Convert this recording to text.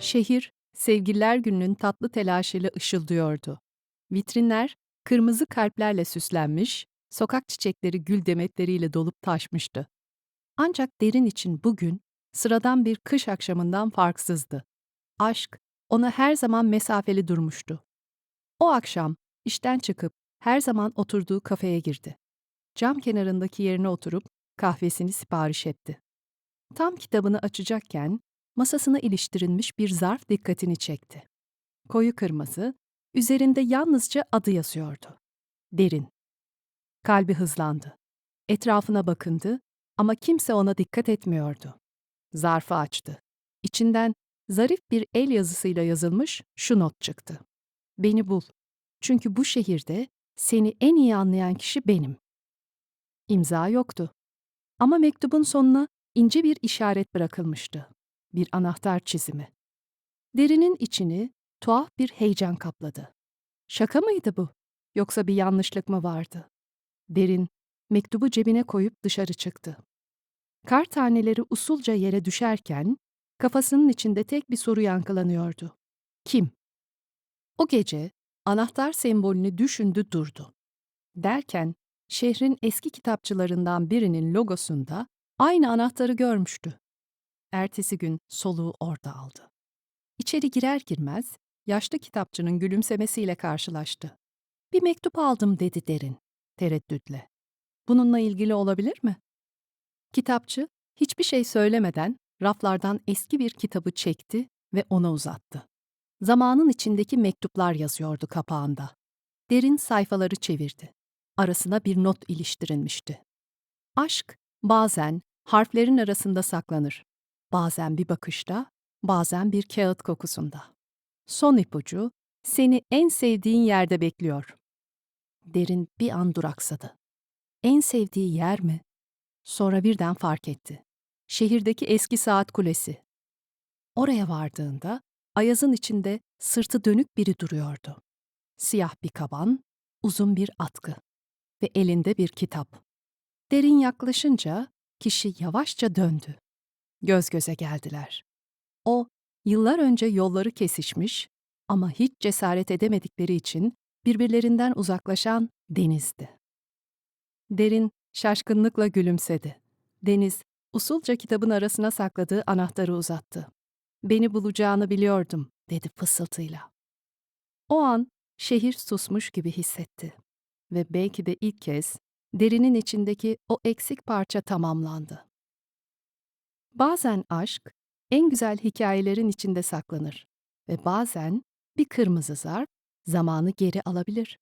Şehir, Sevgililer Günü'nün tatlı telaşıyla ışıldıyordu. Vitrinler kırmızı kalplerle süslenmiş, sokak çiçekleri gül demetleriyle dolup taşmıştı. Ancak derin için bugün sıradan bir kış akşamından farksızdı. Aşk ona her zaman mesafeli durmuştu. O akşam işten çıkıp her zaman oturduğu kafeye girdi. Cam kenarındaki yerine oturup kahvesini sipariş etti. Tam kitabını açacakken masasına iliştirilmiş bir zarf dikkatini çekti. Koyu kırmızı, üzerinde yalnızca adı yazıyordu. Derin. Kalbi hızlandı. Etrafına bakındı ama kimse ona dikkat etmiyordu. Zarfı açtı. İçinden zarif bir el yazısıyla yazılmış şu not çıktı. Beni bul. Çünkü bu şehirde seni en iyi anlayan kişi benim. İmza yoktu. Ama mektubun sonuna ince bir işaret bırakılmıştı. Bir anahtar çizimi. Derinin içini tuhaf bir heyecan kapladı. Şaka mıydı bu? Yoksa bir yanlışlık mı vardı? Derin mektubu cebine koyup dışarı çıktı. Kar taneleri usulca yere düşerken kafasının içinde tek bir soru yankılanıyordu. Kim? O gece anahtar sembolünü düşündü durdu. Derken şehrin eski kitapçılarından birinin logosunda aynı anahtarı görmüştü. Ertesi gün soluğu orada aldı. İçeri girer girmez yaşlı kitapçının gülümsemesiyle karşılaştı. Bir mektup aldım dedi derin, tereddütle. Bununla ilgili olabilir mi? Kitapçı hiçbir şey söylemeden raflardan eski bir kitabı çekti ve ona uzattı. Zamanın içindeki mektuplar yazıyordu kapağında. Derin sayfaları çevirdi. Arasına bir not iliştirilmişti. Aşk bazen harflerin arasında saklanır. Bazen bir bakışta, bazen bir kağıt kokusunda. Son ipucu seni en sevdiğin yerde bekliyor. Derin bir an duraksadı. En sevdiği yer mi? Sonra birden fark etti. Şehirdeki eski saat kulesi. Oraya vardığında Ayaz'ın içinde sırtı dönük biri duruyordu. Siyah bir kaban, uzun bir atkı ve elinde bir kitap. Derin yaklaşınca kişi yavaşça döndü. Göz göze geldiler. O, yıllar önce yolları kesişmiş ama hiç cesaret edemedikleri için birbirlerinden uzaklaşan Deniz'di. Derin şaşkınlıkla gülümsedi. Deniz, usulca kitabın arasına sakladığı anahtarı uzattı. Beni bulacağını biliyordum, dedi fısıltıyla. O an şehir susmuş gibi hissetti. Ve belki de ilk kez derinin içindeki o eksik parça tamamlandı. Bazen aşk, en güzel hikayelerin içinde saklanır ve bazen bir kırmızı zarf zamanı geri alabilir.